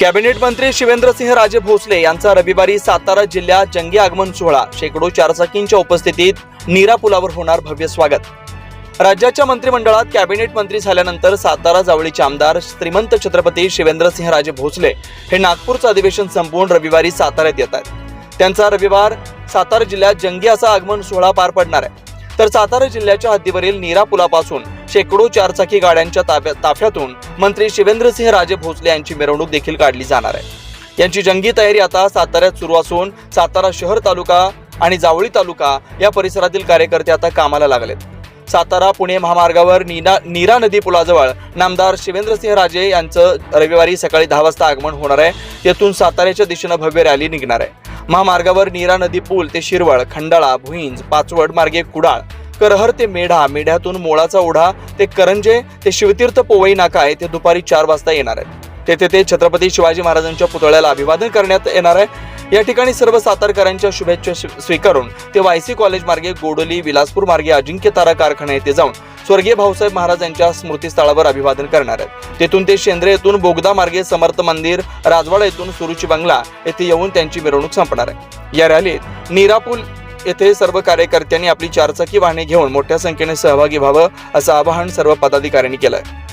Cabinet मंत्री शिवेंद्रसिंह राजे भोसले यांचा रविवारी सातारा जिल्ह्यात जंगी आगमन सोहळा शेकडो चारचाकींच्या उपस्थितीत नीरा पुलावर होणार भव्य स्वागत. राज्याच्या मंत्रिमंडळात कॅबिनेट मंत्री झाल्यानंतर सातारा जावळीचे आमदार श्रीमंत छत्रपती शिवेंद्रसिंह राजे भोसले हे नागपूरचं अधिवेशन संपवून रविवारी साताऱ्यात येत आहेत त्यांचा रविवार सातारा जिल्ह्यात जंगी असा आगमन सोहळा पार पडणार आहे. तर सातारा जिल्ह्याच्या हद्दीवरील नीरा पुलापासून शेकडो चारचाकी गाड्यांच्या ताफ्या ताफ्यातून मंत्री शिवेंद्रसिंह राजे भोसले यांची मिरवणूक देखील काढली जाणार आहे. यांची जंगी तयारी आता साताऱ्यात सुरू असून सातारा शहर तालुका आणि जावळी तालुका या परिसरातील कार्यकर्ते आता कामाला लागलेत. सातारा पुणे महामार्गावर नीना नीरा नदी पुलाजवळ नामदार शिवेंद्रसिंह राजे यांचं रविवारी सकाळी दहा वाजता आगमन होणार आहे. तेथून साताऱ्याच्या दिशेनं भव्य रॅली निघणार आहे. महामार्गावर नीरा नदी पूल ते शिरवळ खंडाळा भुईंज पाचवड मार्गे कुडाळ करहर ते मेढा मेढ्यातून मोळाचा ओढा ते करंजे ते शिवतीर्थ पोवई नाका आहे ते दुपारी चार वाजता येणार आहे तेथे ते छत्रपती शिवाजी महाराजांच्या पुतळ्याला अभिवादन करण्यात येणार आहे. या ठिकाणी सर्व सातारकरांच्या शुभेच्छा स्वीकारून ते वायसी कॉलेज मार्गे गोडोली विलासपूर मार्गे अजिंक्य तारा कारखाना येथे जाऊन स्वर्गीय भाऊसाहेब महाराज यांच्या स्मृतीस्थळावर अभिवादन करणार आहेत. तेथून ते शेंद्रे येथून बोगदा मार्गे समर्थ मंदिर राजवाडा येथून सुरुची बंगला येथे येऊन त्यांची मिरवणूक संपणार आहे. या रॅलीत नीरापूल येथे सर्व कार्यकर्त्यांनी आपली चारचाकी वाहने घेऊन मोठ्या संख्येने सहभागी व्हावं असं आवाहन सर्व पदाधिकाऱ्यांनी केलं आहे